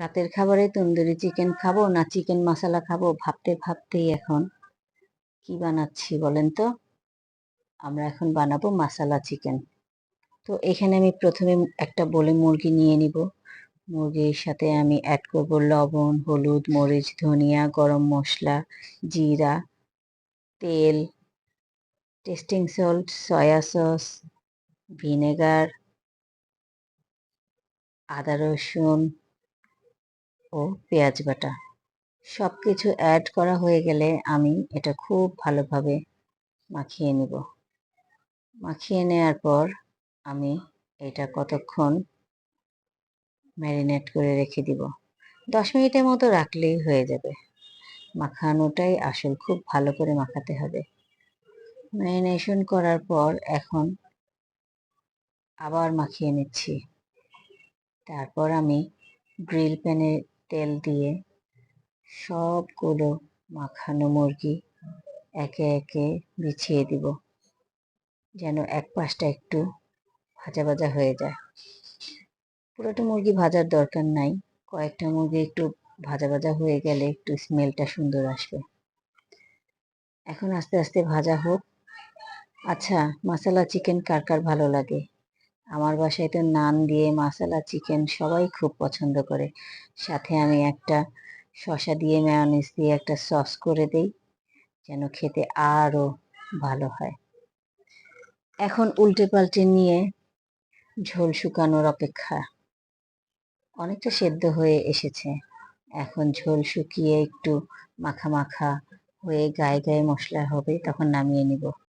রাতের খাবারে তন্দুরি চিকেন খাব না চিকেন মশলা খাব? ভাবতে ভাবতেই এখন কি বানাচ্ছি বলেন তো? আমরা এখন বানাবো মশালা চিকেন তো এখানে আমি প্রথমে একটা বলে মুরগি নিয়ে নিব। মুরগির সাথে আমি অ্যাড করব লবণ, হলুদ, মরিচ, ধনিয়া, গরম মশলা, জিরা, তেল tasting salt soya sauce vinegar আদা রসুন ও পেঁয়াজ বাটা। সব কিছু অ্যাড করা হয়ে গেলে আমি এটা খুব ভালোভাবে মাখিয়ে নিব। মাখিয়ে নেওয়ার পর আমি এটা কতক্ষণ ম্যারিনেট করে রেখে দিব। দশ মিনিটের মতো রাখলেই হয়ে যাবে। মাখানোটাই আসল, খুব ভালো করে মাখাতে হবে। ম্যারিনেশন করার পর এখন আবার মাখিয়ে নিচ্ছি। তারপর আমি গ্রিল প্যানে তেল দিয়ে সবগুলো মাখানো মুরগি একে একে বিছিয়ে দিব, যেন এক পাশটা একটু ভাজা ভাজা হয়ে যায়। পুরোটা মুরগি ভাজার দরকার নাই, কয়েকটা মুরগি একটু ভাজা ভাজা হয়ে গেলে একটু স্মেলটা সুন্দর আসবে। এখন আস্তে আস্তে ভাজা হোক। আচ্ছা মশলা চিকেন কার কার ভালো লাগে? আমার বাসায় তো নান দিয়ে মশলা চিকেন সবাই খুব পছন্দ করে। সাথে আমি একটা শশা দিয়ে ম্যায়নিস দিয়ে একটা সস করে দেই, যেন খেতে আরও ভালো হয়। এখন উল্টে পাল্টে নিয়ে ঝোল শুকানোর অপেক্ষা। অনেকটা সেদ্ধ হয়ে এসেছে। এখন ঝোল শুকিয়ে একটু মাখা মাখা হয়ে গায়ে গায়ে মশলা হবে, তখন নামিয়ে নিব।